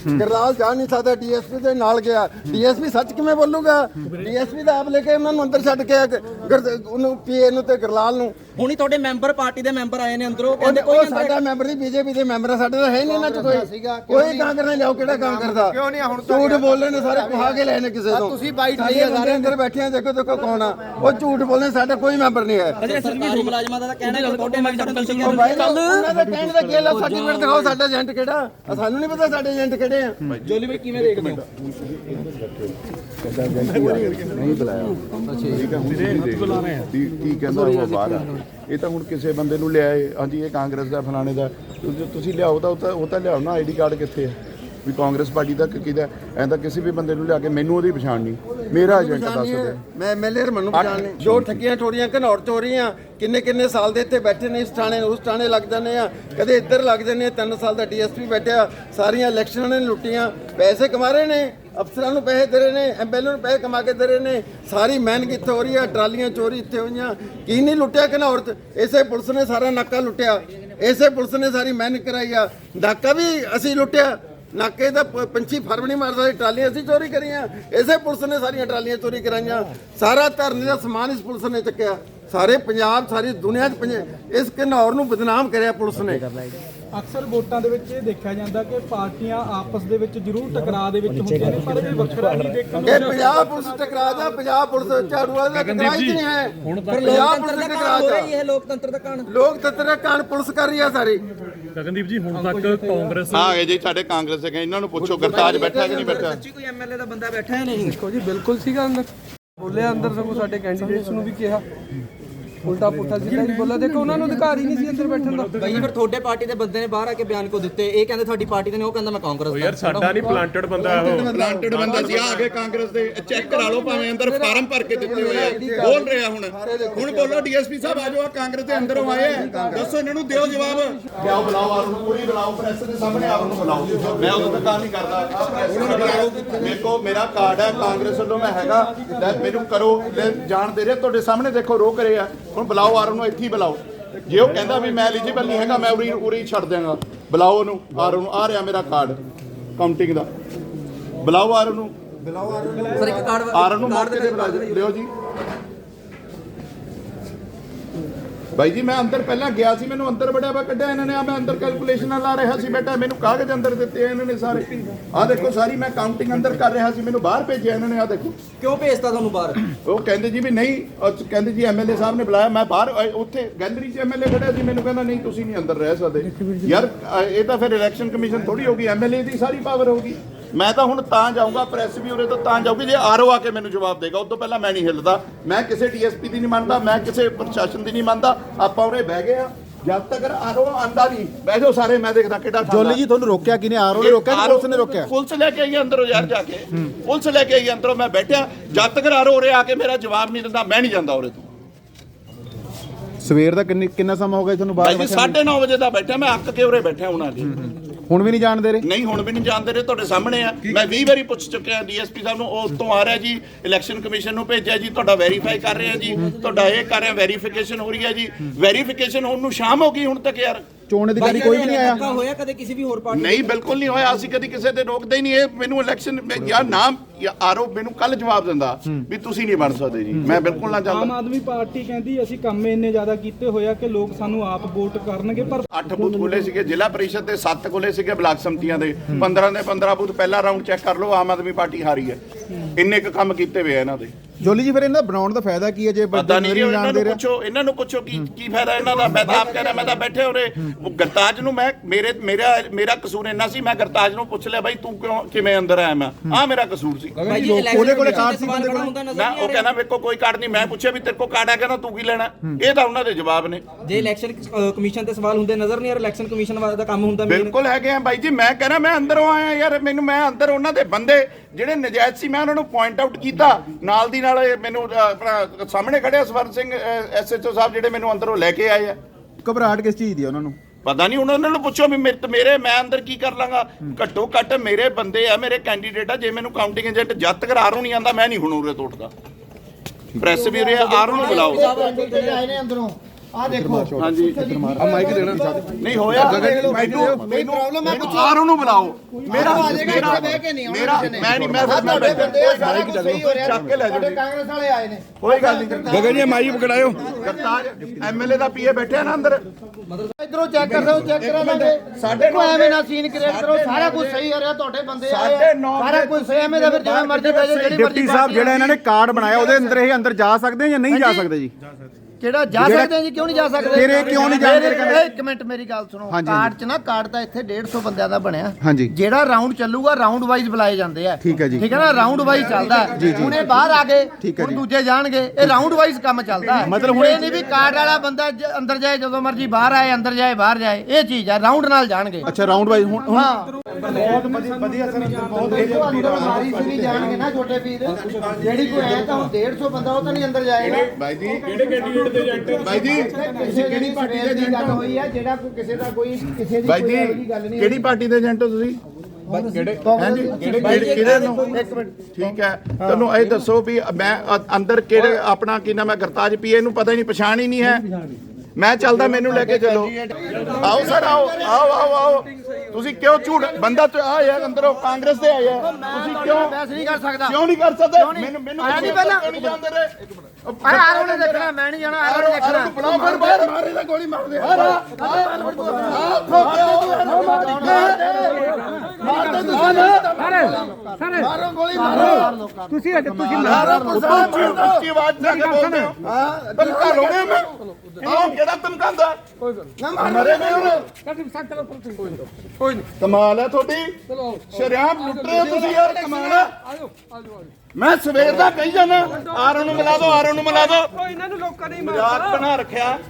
ਗਰਲਾਲ ਜਾ ਨਹੀਂ ਸਕਦਾ, ਡੀਐਸਪੀ ਦੇ ਨਾਲ ਗਿਆ। ਡੀਐਸਪੀ ਸੱਚ ਕਿਵੇਂ ਬੋਲੂਗਾ? ਡੀਐਸਪੀ ਦਾ ਆਪ ਲੈ ਕੇ ਉਹਨਾਂ ਨੂੰ ਅੰਦਰ ਛੱਡ ਕੇ ਆਇਆ ਉਹਨੂੰ, ਪੀਏ ਨੂੰ ਤੇ ਗਰਲਾਲ ਨੂੰ। ਹੁਣੀ ਤੁਹਾਡੇ ਮੈਂਬਰ ਪਾਰਟੀ ਦੇ ਮੈਂਬਰ ਆਏ ਨੇ ਅੰਦਰੋਂ ਕਹਿੰਦੇ ਕੋਈ ਉਹ ਸਾਡਾ ਮੈਂਬਰ ਨਹੀਂ ਬੀਜੇਪੀ ਦੇ ਮੈਂਬਰ ਆ ਸਾਡੇ ਤਾਂ ਹੈ ਨਹੀਂ ਇਹਨਾਂ ਚ ਕੋਈ। ਕੋਈ ਕਾਂਗਰਸ ਨੇ ਲਿਆਓ ਕਿਹੜਾ ਕੰਮ ਕਰਦਾ? ਕਿਉਂ ਨਹੀਂ? ਹੁਣ ਝੂਠ ਬੋਲਦੇ ਨੇ ਸਾਰੇ ਕੁਹਾ ਕੇ ਨੇ ਕਿਸੇ ਤੋਂ। ਤੁਸੀਂ ਬਾਈਟ ਲਈ ਸਾਡੇ ਆ ਬੰਦੇ ਅੰਦਰ ਬੈਠੇ ਆ ਦੇਖੋ ਦੇਖੋ ਕੌਣ ਆ। ਉਹ ਝੂਠ ਬੋਲਦੇ ਸਾਡਾ ਕੋਈ ਮੈਂਬਰ ਨਹੀਂ ਹੈ। ਅਜੇ ਸਰਕਾਰੀ ਮੁਲਾਜ਼ਮਾਂ ਦਾ ਤਾਂ ਕਹਿਣਾ ਕਿ ਤੁਹਾਡੇ ਮੈਂਬਰ ਤੁਸੀਂ ਉਹ ਭਾਈ ਉਹਨਾਂ ਦਾ ਕਹਿਣ ਦਾ ਕੀ ਲਾ ਸਰਟੀਫਿਕੇਟ ਦਿਖਾਓ ਸਾਡਾ ਏਜੰਟ ਕਿਹੜਾ? ਆ ਸਾਨੂੰ ਨਹੀਂ ਪਤਾ ਸਾਡੇ ਏਜੰਟ ਕਿਹੜੇ ਆ। ਜੋਲੀ ਬਾਈ ਕਿਵੇਂ ਦੇਖਦੇ ਹੋ? ਕੀ ਕੀ ਕਹਿੰਦਾ ਉਹ ਬਾਹਰ ਆ? ਇਹ ਤਾਂ ਹੁਣ ਕਿਸੇ ਬੰਦੇ ਨੂੰ ਲਿਆਏ। ਹਾਂਜੀ ਇਹ ਕਾਂਗਰਸ ਦਾ ਫਲਾਣੇ ਦਾ। ਤੁਸੀਂ- ਲਿਆਓ ਤਾਂ ਉਹ ਤਾਂ ਉਹ ਤਾਂ ਲਿਆਓ ਨਾ ਆਈਡੀ ਕਾਰਡ ਕਿੱਥੇ ਹੈ ਵੀ ਕਾਂਗਰਸ ਪਾਰਟੀ ਦਾ ਕਿ ਕਿਹਦਾ? ਐਂ ਤਾਂ ਕਿਸੇ ਵੀ ਬੰਦੇ ਨੂੰ ਲਿਆ ਕੇ ਮੈਨੂੰ ਉਹਦੀ ਪਛਾਣ ਨਹੀਂ। ਮੇਰਾ ਏਜੰਟ ਦੱਸ ਦੇ ਮੈਂ ਐਮਐਲਏ ਰਮਨ ਪਛਾਣ ਨਹੀਂ। ਜੋ ਠੱਗੀਆਂ ਠੋਰੀਆਂ ਘਨੌਰ ਚ ਹੋ ਰਹੀਆਂ ਕਿੰਨੇ ਕਿੰਨੇ ਸਾਲ ਦੇ ਇੱਥੇ ਬੈਠੇ ਨੇ ਇਸ ਥਾਣੇ ਉਸ ਥਾਣੇ ਲੱਗ ਜਾਂਦੇ ਆ। ਕਦੇ ਇੱਧਰ ਲੱਗ ਜਾਂਦੇ ਆ ਤਿੰਨ ਸਾਲ ਦਾ ਡੀਐਸਪੀ ਬੈਠਿਆ। ਸਾਰੀਆਂ ਇਲੈਕਸ਼ਨਾਂ ਨੇ ਲੁੱਟੀਆਂ। ਪੈਸੇ ਕਮਾ ਰਹੇ ਨੇ। ਅਫਸਰਾਂ ਨੂੰ ਪੈਸੇ ਦੇ ਰਹੇ ਨੇ, ਐਮਐਲਏ ਨੂੰ ਪੈਸੇ ਕਮਾ ਕੇ ਦੇ ਰਹੇ ਨੇ, ਸਾਰੀ ਮਿਹਨਤ ਕਿੱਥੇ ਹੋ ਰਹੀ ਆ, ਟਰਾਲੀਆਂ, ਚੋਰੀ ਇੱਥੇ ਹੋਈਆਂ, ਕੀ ਨਹੀਂ ਲੁੱਟਿਆ ਘਨੌਰ ਚ ਇਸੇ ਪੁਲਿਸ ਨੇ ਸਾਰਾ ਨਾਕਾ ਲੁੱਟਿਆ, ਇਸੇ ਪੁਲਿਸ ਨੇ ਸਾਰੀ ਮਿਹਨਤ ਕਰਾਈ ਆ। ਨਾਕਾ ਵੀ ਅਸੀਂ ਲੁੱਟਿਆ, ਨਾਕੇ ਦਾ ਪ- ਪੰਛੀ ਫਰਮ ਨਹੀਂ ਮਾਰਦਾ ਸੀ ਟਰਾਲੀਆਂ ਅਸੀਂ ਚੋਰੀ ਕਰੀਆਂ। ਇਸੇ ਪੁਲਿਸ ਨੇ ਸਾਰੀਆਂ ਟਰਾਲੀਆਂ ਚੋਰੀ ਕਰਾਈਆਂ, ਸਾਰਾ ਧਰਨੇ ਦਾ ਸਮਾਨ ਇਸ ਪੁਲਿਸ ਨੇ ਚੱਕਿਆ। ਸਾਰੇ ਪੰਜਾਬ ਸਾਰੀ ਦੁਨੀਆ 'ਚ ਪੰਜ- ਇਸ ਘਨੌਰ ਨੂੰ ਬਦਨਾਮ ਕਰਿਆ ਪੁਲਿਸ ਨੇ। ਅਕਸਰ ਵੋਟਾਂ ਦੇ ਵਿੱਚ ਇਹ ਦੇਖਿਆ ਜਾਂਦਾ ਕਿ ਪਾਰਟੀਆਂ ਆਪਸ ਦੇ ਵਿੱਚ ਜ਼ਰੂਰ ਟਕਰਾਅ ਦੇ ਵਿੱਚ ਹੁੰਦੀਆਂ ਨੇ ਪਰ ਇਹ ਵੱਖਰਾ ਹੀ ਦੇਖਣ ਨੂੰ ਇਹ ਪੰਜਾਬ ਪੁਲਿਸ ਟਕਰਾ ਜਾ ਪੰਜਾਬ ਪੁਲਿਸ ਝਾੜੂ ਵਾਲੇ ਦਾ ਟਕਰਾ ਹੀ ਨਹੀਂ ਹੈ। ਪਰ ਪੰਜਾਬ ਲੋਕਤੰਤਰ ਪੁਲਿਸ ਦਾ ਟਕਰਾ ਕਾਣ ਹੋ ਰਿਹਾ ਜਾ ਇਹ ਲੋਕਤੰਤਰ ਦਾ ਕਾਣ ਲੋਕਤੰਤਰ ਦਾ ਕਾਨ ਪੁਲਿਸ ਕਰ ਰਹੀ ਆ ਸਾਰੀ। ਗਗਨਦੀਪ ਜੀ ਹੁਣ ਤੱਕ ਕਾਂਗਰਸ ਹਾਂ ਇਹ ਜੀ ਸਾਡੇ ਕਾਂਗਰਸ ਦੇ ਇਹਨਾਂ ਨੂੰ ਪੁੱਛੋ ਗਰਤਾਜ ਬੈਠਾ ਕਿ ਨਹੀਂ ਬੈਠਾ? ਸੱਚੀ ਕੋਈ ਐਮਐਲਏ ਦਾ ਬੰਦਾ ਬੈਠਾ ਹੈ ਨਹੀਂ? ਦੇਖੋ ਜੀ ਬਿਲਕੁਲ ਸੀਗਾ ਅੰਦਰ। ਬੋਲਿਆ ਅੰਦਰ ਸਗੋਂ ਸਾਡੇ ਕੈਂਡੀਡੇਟਸ ਨੂੰ ਵੀ ਕਿਹਾ। ਉਲਟਾ ਪੁੱਠਾ ਸਿੱਧਾ ਹੀ ਬੋਲਿਆ ਦੇਖੋ ਉਹਨਾਂ ਨੂੰ ਅਧਿਕਾਰ ਹੀ ਨਹੀਂ ਸੀ ਅੰਦਰ ਬੈਠਣ ਦਾ। ਬਈ ਫਿਰ ਤੁਹਾਡੇ ਪਾਰਟੀ ਦੇ ਬੰਦੇ ਨੇ ਬਾਹਰ ਆ ਕੇ ਬਿਆਨ ਕੋ ਦਿੱਤੇ? ਇਹ ਕਹਿੰਦੇ ਤੁਹਾਡੀ ਪਾਰਟੀ ਦੇ ਨੇ ਉਹ ਕਹਿੰਦਾ ਮੈਂ ਕਾਂਗਰਸ ਦਾ ਯਾਰ ਸਾਡਾ ਨਹੀਂ ਪਲਾਂਟਡ ਬੰਦਾ ਉਹ। ਪਲਾਂਟਡ ਬੰਦਾ ਸੀ ਆ ਕੇ ਕਾਂਗਰਸ ਦੇ ਚੈੱਕ ਕਰਾ ਲਓ ਭਾਵੇਂ ਅੰਦਰ ਫਾਰਮ ਭਰ ਕੇ ਦਿੱਤੇ ਹੋਏ ਆ। ਬੋਲ ਰਿਹਾ ਹੁਣ। ਹੁਣ ਬੋਲੋ ਡੀਐਸਪੀ ਸਾਹਿਬ ਆਜੋ ਆ ਕਾਂਗਰਸ ਦੇ ਅੰਦਰੋਂ ਆਏ ਆ। ਦੱਸੋ ਇਹਨਾਂ ਨੂੰ ਦਿਓ ਜਵਾਬ। ਲਿਆਓ ਬੁਲਾਓ ਆਪ ਨੂੰ ਪੂਰੀ ਬੁਲਾਓ ਪ੍ਰੈਸ ਦੇ ਸਾਹਮਣੇ ਆਪ ਨੂੰ ਬੁਲਾਓ। ਮੈਂ ਉਦੋਂ ਤੱਕ ਕੰਮ ਨਹੀਂ ਕਰਦਾ। ਪ੍ਰੈਸ ਨੂੰ ਬੁਲਾਓ। ਮੇਰੇ ਕੋ ਮੇਰਾ ਕਾਰਡ ਹੈ ਕਾਂਗਰਸ ਵੱਲੋਂ ਮੈਂ ਹੈਗਾ। ਮੈਨੂੰ ਕਰੋ ਜਾਣ ਦੇ ਰਿਹਾ ਤੁਹਾਡੇ ਸਾਹਮਣੇ ਦੇਖੋ ਰੋਕ ਰਹੇ ਆ। ਹੁਣ ਬੁਲਾਓ ਆਰ ਨੂੰ ਇੱਥੇ ਹੀ ਬੁਲਾਓ। ਜੇ ਉਹ ਕਹਿੰਦਾ ਵੀ ਮੈਂ ਐਲੀਜੀਬਲ ਨਹੀਂ ਹੈਗਾ ਮੈਂ ਉਰੀ ਉਰੀ ਛੱਡ ਦਿਆਂਗਾ। ਬੁਲਾਓ ਉਹਨੂੰ ਆਰ ਨੂੰ। ਆ ਰਿਹਾ ਮੇਰਾ ਕਾਰਡ ਕਾਊਂਟਿੰਗ ਦਾ। ਬੁਲਾਓ ਆਰ ਨੂੰ। ਸਰ ਇੱਕ ਕਾਰਡ ਆਰ ਨੂੰ ਮੌਕੇ ਤੇ ਬੁਲਾ ਲਿਓ ਜੀ। ਬਾਈ ਜੀ ਮੈਂ ਅੰਦਰ ਪਹਿਲਾਂ ਗਿਆ ਸੀ ਮੈਨੂੰ ਅੰਦਰ ਬੜਿਆ ਵਾ ਕੱਢਿਆ ਇਹਨਾਂ ਨੇ। ਆ ਮੈਂ ਅੰਦਰ ਕੈਲਕੂਲੇਸ਼ਨਾਂ ਲਾ ਰਿਹਾ ਸੀ ਬੇਟਾ ਮੈਨੂੰ ਕਾਗਜ਼ ਅੰਦਰ ਦਿੱਤੇ ਆ ਇਹਨਾਂ ਨੇ ਸਾਰੇ। ਆ ਦੇਖੋ ਸਾਰੀ ਮੈਂ ਕਾਊਂਟਿੰਗ ਅੰਦਰ ਕਰ ਰਿਹਾ ਸੀ ਮੈਨੂੰ ਬਾਹਰ ਭੇਜਿਆ ਇਹਨਾਂ ਨੇ ਆ ਦੇਖੋ। ਕਿਉਂ ਭੇਜਤਾ ਤੁਹਾਨੂੰ ਬਾਹਰ? ਉਹ ਕਹਿੰਦੇ ਜੀ ਵੀ ਨਹੀਂ ਕਹਿੰਦੇ ਜੀ ਐਮਐਲਏ ਸਾਹਿਬ ਨੇ ਬੁਲਾਇਆ ਮੈਂ ਬਾਹਰ ਉੱਥੇ ਗੈਲਰੀ 'ਚ ਐਮਐਲਏ ਖੜਿਆ ਸੀ ਮੈਨੂੰ ਕਹਿੰਦਾ ਨਹੀਂ ਤੁਸੀਂ ਨਹੀਂ ਅੰਦਰ ਰਹਿ ਸਕਦੇ। ਯਾਰ ਇਹ ਤਾਂ ਫਿਰ ਇਲੈਕਸ਼ਨ ਕਮਿਸ਼ਨ ਥੋੜੀ ਹੋਗੀ ਐਮਐਲਏ ਦੀ ਸਾਰੀ ਪਾਵਰ ਹੋਗੀ ਮੈਂ ਤਾਂ ਹੁਣ ਤਾਂ ਜਾਊਂਗਾ ਪ੍ਰੈਸ ਵੀ ਉਰੇ ਤੋਂ ਤਾਂ ਜਾਊਗੀ ਜੇ ਆਰਓ ਆ ਕੇ ਮੈਨੂੰ ਜਵਾਬ ਦੇਗਾ। ਉਦੋਂ ਪਹਿਲਾਂ ਮੈਂ ਨਹੀਂ ਹਿੱਲਦਾ। ਮੈਂ ਕਿਸੇ ਡੀਐਸਪੀ ਦੀ ਨਹੀਂ ਮੰਨਦਾ ਮੈਂ ਕਿਸੇ ਪ੍ਰਸ਼ਾਸਨ ਦੀ ਨਹੀਂ ਮੰਨਦਾ। ਆਪਾਂ ਉਰੇ ਬਹਿ ਗਏ ਆ। ਜਦ ਤੱਕ ਆਰਓ ਆਂਦਾ ਨਹੀਂ ਬਹਿ ਜਾਓ ਸਾਰੇ ਮੈਂ ਦੇਖਦਾ ਕਿਹੜਾ ਜੋਲੀ ਜੀ ਤੁਹਾਨੂੰ ਰੋਕਿਆ ਕਿਨੇ ਆਰਓ ਨੇ ਰੋਕਿਆ ਪੁਲਿਸ ਨੇ ਰੋਕਿਆ? ਪੁਲਿਸ ਲੈ ਕੇ ਆਈ ਅੰਦਰੋਂ ਯਾਰ ਜਾ ਕੇ। ਪੁਲਿਸ ਲੈ ਕੇ ਆਈ ਅੰਦਰੋਂ ਮੈਂ ਬੈਠਿਆ। ਜਦ ਤੱਕ ਆਰਓ ਉਰੇ ਆ ਕੇ ਮੇਰਾ ਜਵਾਬ ਨਹੀਂ ਦਿੰਦਾ ਮੈਂ ਨਹੀਂ ਜਾਂਦਾ ਉਰੇ ਤੋਂ। ਸਵੇਰ ਦਾ ਕਿੰਨੀ ਕਿੰਨਾ ਸਮਾਂ ਹੋ ਗਿਆ ਤੁਹਾਨੂੰ ਬਾਹਰ ਜੀ ਬੈਠਿਆਂ 9:30 ਵਜੇ ਦਾ ਬੈਠਾ ਮੈਂ ਅੱਕ ਕੇ ਉਰੇ ਬੈਠਾ ਹੁਣ ਆ ਕੇ ਨੂੰ? ਹੁਣ ਵੀ ਨਹੀਂ ਜਾਣ ਦੇ ਰਹੇ? ਨਹੀਂ ਹੁਣ ਵੀ ਨਹੀਂ ਜਾਣਦੇ ਰਹੇ ਤੁਹਾਡੇ ਸਾਹਮਣੇ ਆ। ਮੈਂ 20 ਵਾਰੀ ਪੁੱਛ ਚੁੱਕਿਆ ਡੀਐਸਪੀ ਸਾਹਿਬ ਨੂੰ ਉਹ ਤੋਂ ਆ ਰਿਹਾ ਜੀ ਇਲੈਕਸ਼ਨ ਕਮਿਸ਼ਨ ਨੂੰ ਭੇਜਿਆ ਜੀ ਤੁਹਾਡਾ ਵੈਰੀਫਾਈ ਕਰ ਰਹੇ ਆ ਜੀ ਤੁਹਾਡਾ ਇਹ ਕਰ ਰਹੇ ਵੈਰੀਫਿਕੇਸ਼ਨ ਹੋ ਰਹੀ ਹੈ ਜੀ। ਵੈਰੀਫਿਕੇਸ਼ਨ ਹੋਣ ਨੂੰ ਸ਼ਾਮ ਹੋ ਗਈ ਹੁਣ ਤੱਕ ਯਾਰ। ਚੋਣ ਅਧਿਕਾਰੀ ਕੋਈ ਵੀ ਨਹੀਂ ਆਇਆ। ਧੱਕਾ ਹੋਇਆ ਕਦੇ ਕਿਸੇ ਵੀ ਹੋਰ ਪਾਰਟੀ ਨਹੀਂ ਬਿਲਕੁਲ ਨਹੀਂ ਹੋਇਆ। ਅਸੀਂ ਕਦੀ ਕਿਸੇ ਦੇ ਰੋਕਦੇ ਹੀ ਨਹੀਂ। ਇਹ ਮੈਨੂੰ ਇਲੈਕਸ਼ਨ ਯਾਰ ਨਾਮ ਜਾਂ ਆਰੋ ਮੈਨੂੰ ਕੱਲ ਜਵਾਬ ਦਿੰਦਾ ਵੀ ਤੁਸੀਂ ਨਹੀਂ ਬਣ ਸਕਦੇ ਜੀ। ਮੈਂ ਬਿਲਕੁਲ ਨਾ ਆਮ ਆਦਮੀ ਪਾਰਟੀ ਕਹਿੰਦੀ ਅਸੀਂ ਕੰਮ ਇੰਨੇ ਜ਼ਿਆਦਾ ਕੀਤੇ ਹੋਇਆ ਕਿ ਲੋਕ ਸਾਨੂੰ ਆਪ ਵੋਟ ਕਰਨਗੇ ਪਰ ਅੱਠ ਬੂਥ ਖੁੱਲੇ ਸੀਗੇ ਜ਼ਿਲ੍ਹਾ ਪਰਿਸ਼ਦ ਦੇ 7 ਖੁੱਲੇ ਸੀਗੇ ਬਲਾਕ ਸੰਮਤੀਆਂ ਦੇ। 15 ਦੇ 15 ਬੂਥ ਪਹਿਲਾ ਰਾਊਂਡ ਚੈੱਕ ਕਰ ਲਓ ਆਮ ਆਦਮੀ ਪਾਰਟੀ ਹਾਰੀ ਹੈ। ਇੰਨੇ ਕੁ ਕੰਮ ਕੀਤੇ ਹੋਏ ਆ ਇਹਨਾਂ ਦੇ। ਜੋਲੀ ਜੀ ਫਿਰ ਇਹਨਾਂ ਦਾ ਬਣਾਉਣ ਦਾ ਫਾਇਦਾ ਕੀ ਹੈ? ਜੇ ਪਤਾ ਬੰਦੇ ਨਹੀਂ ਨਹੀਂ ਇਹਨਾਂ ਨੂੰ ਪੁੱਛੋ ਇਹਨਾਂ ਨੂੰ ਪੁੱਛੋ ਕੀ ਕੀ ਫਾਇਦਾ ਇਹਨਾਂ ਦਾ? ਮੈਂ ਤਾਂ ਆਪ ਕਹਿ ਰਿਹਾ ਮੈਂ ਤਾਂ ਬੈਠੇ ਉਰੇ। ਉਹ ਗਰਤਾਜ ਨੂੰ ਮੈਂ ਮੇਰੇ ਮੇਰਾ ਮੇਰਾ ਕਸੂਰ ਇੰਨਾ ਸੀ ਮੈਂ ਗਰਤਾਜ ਨੂੰ ਪੁੱਛ ਲਿਆ ਬਾਈ ਤੂੰ ਕਿਉਂ ਕਿਵੇਂ ਅੰਦਰ ਆਇਆ ਮੈਂ? ਆ ਮੇਰਾ ਕਸੂਰ ਸੀ। ਭਾਈ ਜੀ ਉਹਦੇ ਕੋਲੇ ਕਾਰਡ ਸੀ ਬੰਦੇ ਕੋਲੇ? ਨਾ ਉਹ ਕਹਿੰਦਾ ਮੇਰੇ ਕੋਲ ਕੋਈ ਕਾਰਡ ਨਹੀਂ। ਮੈਂ ਪੁੱਛਿਆ ਵੀ ਤੇਰੇ ਕੋਲ ਕਾਰਡ ਹੈ ਕਹਿੰਦਾ ਤੂੰ ਕੀ ਲੈਣਾ? ਇਹ ਤਾਂ ਉਹਨਾਂ ਦੇ ਜਵਾਬ ਨੇ। ਜੇ ਇਲੈਕਸ਼ਨ ਕਮਿਸ਼ਨ ਤੇ ਸਵਾਲ ਹੁੰਦੇ ਨਜ਼ਰ ਨਹੀਂ ਆ ਰਹੇ ਇਲੈਕਸ਼ਨ ਕਮਿਸ਼ਨ ਦਾ ਕੰਮ ਹੁੰਦਾ main। ਬਿਲਕੁਲ ਹੈਗੇ ਆ ਬਾਈ ਜੀ ਮੈਂ ਕਹਿੰਦਾ ਮੈਂ ਅੰਦਰੋਂ ਆਇਆ ਯਾਰ ਮੈਨੂੰ ਮੈਂ ਅੰਦਰ ਉਹਨਾਂ ਦੇ ਬੰਦੇ ਜਿਹੜੇ ਨਜਾਇਜ਼ ਸੀ ਮੈਂ ਉਹਨਾਂ ਨੂੰ ਪੁਆਇੰਟ ਆਊਟ ਕੀਤਾ। ਨਾਲ ਦੀ ਨਾਲ ਇਹ ਮੈਨੂੰ ਅ, ਆਪਣਾ ਸਾਹਮਣੇ ਖੜਿਆ ਸਵਰਨ ਸਿੰਘ ਐਸਐਚਓ ਸਾਹਿਬ ਜਿਹੜੇ ਮੈਨੂੰ ਅੰਦਰੋਂ ਲੈ ਕੇ ਆਏ ਆ। ਘਬਰਾਹਟ ਕਿਸ ਚੀਜ਼ ਦੀ ਉਹਨਾਂ ਨੂੰ? ਪਤਾ ਨਹੀਂ ਉਹਨਾਂ ਨੂੰ ਪੁੱਛੋ ਵੀ ਮੇਰੇ ਤੇ ਮੇਰੇ ਮੈਂ ਅੰਦਰ ਕੀ ਕਰ ਲਾਂਗਾ? ਘੱਟੋ ਘੱਟ ਮੇਰੇ ਬੰਦੇ ਆ ਮੇਰੇ ਕੈਂਡੀਡੇਟ ਆ ਜੇ ਮੈਨੂੰ ਕਾਊਂਟਿੰਗ ਏਜੰਟ ਜਦ ਤੱਕ ਆਰੋ ਨਹੀਂ ਆਂਦਾ ਮੈਂ ਨਹੀਂ ਹੁਣ ਉਰੇ ਤੋੜਦਾ ਪ੍ਰੈਸ ਵੀ ਉਰੇ ਆਰੋ ਨੂੰ ਬੁਲਾਓ। ਨਹੀਂ ਹੋਇਆ। ਮੈਨੂੰ ਮੈਨੂੰ ਪ੍ਰੋਬਲਮ ਹੈ ਕੁਝ ਆਰ ਨੂੰ ਬੁਲਾਓ। ਮੇਰਾ ਮੇਰਾ ਮੇਰਾ ਮੈਂ ਨਹੀਂ ਮੈਂ ਫਿਰ ਮੈਂ ਬੈਠਾ। ਮਾਈਕ ਚੱਕ ਕੇ ਲੈ ਜਾਓ ਕਾਂਗਰਸ ਵਾਲੇ ਆਏ ਨੇ। ਕੋਈ ਗੱਲ ਨਹੀਂ। ਗਗਨ ਜੀ ਮਾਈਕ ਪਕੜਾਇਓ। ਕਰਤਾਰ ਐਮਐਲਏ ਦਾ ਪੀਏ ਬੈਠਿਆ ਨਾ ਅੰਦਰ। ਇਧਰੋਂ ਚੈੱਕ ਕਰ ਲਓ ਚੈੱਕ ਕਰਾ ਲਾਂਗੇ। ਸਾਡੇ ਕੋਈ ਐਵੇਂ ਨਾ ਸੀਨ ਕ੍ਰੀਏਟ ਕਰੋ ਸਾਰਾ ਕੁਝ ਸਹੀ ਹੋ ਰਿਹਾ ਤੁਹਾਡੇ ਬੰਦੇ ਆਏ ਆ। ਸਾਡੇ ਨੌ ਸਾਰਾ ਕੁਝ ਸਹੀ ਐਵੇਂ ਦਾ ਫਿਰ ਜਿਵੇਂ ਮਰਜ਼ੀ ਬਹਿ ਜਾਓ ਜਿਹੜੀ ਮਰਜ਼ੀ ਡਿਪਟੀ ਸਾਹਿਬ ਪਾਰਟੀ ਜਿਹੜਾ ਇਹਨਾਂ ਨੇ ਕਾਰਡ ਬਣਾਇਆ ਉਹਦੇ ਅੰਦਰ ਇਹ ਅੰਦਰ ਜਾ ਸਕਦੇ ਜਾਂ ਨਹੀਂ ਜਾ ਸਕਦੇ ਜੀ? ਕਿਹੜਾ ਜਾ ਸਕਦੇ ਆ ਜੀ ਕਿਉਂ ਨਹੀਂ ਜਾ ਸਕਦੇ ਇਹ ਕਿਉਂ ਨਹੀਂ ਜਾ ਮੇਰੇ-? ਇੱਕ ਮਿੰਟ ਮੇਰੀ ਗੱਲ ਸੁਣੋ। ਹਾਂਜੀ, ਕਾਰਡ 'ਚ ਨਾ ਕਾਰਡ ਤਾਂ ਇੱਥੇ 150 ਬੰਦਿਆਂ ਦਾ ਬਣਿਆ। ਹਾਂਜੀ। ਜਿਹੜਾ ਰਾਉਂਡ ਚੱਲੂਗਾ ਰਾਉਂਡ ਵਾਈਜ਼ ਬੁਲਾਏ ਜਾਂਦੇ ਆ। ਠੀਕ ਹੈ ਜੀ। ਠੀਕ ਹੈ ਨਾ? ਰਾਉਂਡ ਵਾਈਜ਼ ਚੱਲਦਾ। ਹੈ। ਹੁਣ ਇਹ ਬਾਹਰ ਆ ਗਏ ਠੀਕ ਹੈ ਹੁਣ ਜੀ। ਦੂਜੇ ਜਾਣਗੇ। ਇਹ ਰਾਉਂਡ ਵਾਈਜ਼ ਕੰਮ ਚੱਲਦਾ। ਹੈ ਮਤਲਬ ਹੁਣ ਇਹ ਨਹੀਂ ਵੀ ਕਾਰਡ ਵਾਲਾ ਬੰਦਾ ਜ- ਅੰਦਰ ਜਾਏ ਜਦੋਂ ਮਰਜ਼ੀ ਬਾਹਰ ਆਏ ਅੰਦਰ ਜਾਏ ਬਾਹਰ ਜਾਏ। ਇਹ ਚੀਜ਼ ਆ ਰਾਉਂਡ ਨਾਲ ਜਾਣਗੇ। ਅੱਛਾ ਰਾਉਂਡ ਵਾਈਜ਼ ਹੁਣ ਹੁਣ ਦੇਖੋ ਅੰਦਰ ਮਾਰੀ ਸੀ ਵੀ ਜਾਣਗੇ ਨਾ ਛੋਟੇ ਵੀਰ ਜਿਹੜੀ ਕੋਈ ਐ ਤਾਂ ਹੁਣ 150 ਬੰਦਾ ਉਹ ਤਾਂ ਨਹੀਂ ਅੰਦਰ ਜਾਏਗਾ ਬਾਈ ਜੀ ਕਿਹੜੇ ਕੈਂਡੀਡੇਟ ਦੇ ਏਜੰਟ ਬਾਈ ਜੀ ਕਿਹੜੀ ਪਾਰਟੀ ਦੇ ਹੋਈ ਹੈ ਜਿਹੜਾ ਕੋਈ ਕਿਸੇ ਦਾ ਕੋਈ ਕਿਸੇ ਦੀ ਬਾਈ ਕੋਈ ਜੀ ਇਹੋ ਜਿਹੀ ਗੱਲ ਨਹੀਂ ਕਿਹੜੀ ਪਾਰਟੀ ਦੇ ਏਜੰਟ ਹੋ ਤੁਸੀਂ? ਕਿਹੜੇ ਹਾਂਜੀ ਕਿਹੜੇ ਨੂੰ? ਇੱਕ ਮਿੰਟ ਠੀਕ ਹੈ। ਤੁਹਾਨੂੰ ਇਹ ਦੱਸੋ ਵੀ ਮੈਂ ਅੰਦਰ ਕਿਹੜੇ ਆਪਣਾ ਕੀ ਨਾਮ ਹੈ? ਗਰਤਾਜ ਪੀਏ ਨੂੰ ਪਤਾ ਹੀ ਨਹੀਂ ਪਛਾਣ ਹੀ ਨਹੀਂ ਹੈ। ਮੈਂ ਚੱਲਦਾ ਮੈਨੂੰ ਲੈ ਕੇ ਚਲੋ ਆਓ ਸਰ ਆਓ ਆਓ ਆਓ ਆਓ ਤੁਸੀਂ ਕਿਉਂ ਝੂਠ ਬੰਦਾ ਤੇ ਆ ਯਾਰ ਅੰਦਰੋਂ ਕਾਂਗਰਸ ਦੇ ਆਇਆ ਤੁਸੀਂ ਕਿਉਂ ਬਹਿਸ ਨਹੀਂ ਕਰ ਸਕਦਾ ਕਿਉਂ ਨਹੀਂ ਕਰ ਸਕਦੇ ਮੈਨੂੰ ਮੈਨੂੰ ਆਇਆ ਨਹੀਂ ਪਹਿਲਾਂ? ਕਿਉਂ ਨਹੀਂ ਜਾਂਦੇ ਰਹੇ ਆ ਆਰੋ ਨੇ ਦੇਖਣਾ ਮੈਂ ਨਹੀਂ ਜਾਣਾ ਆਰੋ ਦੇਖਣਾ ਬੁਲਾਓ ਫਿਰ ਬਾਹਰ ਮਾਰੇ ਦਾ ਗੋਲੀ ਮਾਰ ਦੇ ਬਾਹਰ ਮਾਰੋ ਗੋਲੀ ਮਾਰੋ। ਤੁਸੀਂ ਅੱਜ ਤੁਸੀਂ ਉੱਚੀ ਉੱਚੀ ਆਵਾਜ਼ ਨਾਲ ਕੇ ਬੋਲਦੇ ਹੋ ਹਾਂ ਧਮਕਾ ਲੋਗੇ ਮੈਂ। ਕਿਉਂ ਕਿਹੜਾ ਧਮਕਾਉਂਦਾ ਮਰੇ ਨਹੀਂ। ਹੁਣ ਕਮਾਲ ਹੈ ਤੁਹਾਡੀ। ਸ਼ਰਿਆਮ ਲੁੱਟ ਰਹੇ ਤੁਸੀਂ ਯਾਰ ਕਮਾਲ ਹੈ। ਮੈਂ ਸਵੇਰ ਦਾ ਕਹੀ ਜਾਣਾ ਆਰੋ ਨੂੰ ਮਿਲਾ ਦਿਓ ਆਰੋ ਨੂੰ ਮਿਲਾ ਦਿਓ। ਇਹਨਾਂ ਨੂੰ ਲੋਕਾਂ ਨੇ ਮਜ਼ਾਕ ਬਣਾ ਰੱਖਿਆ।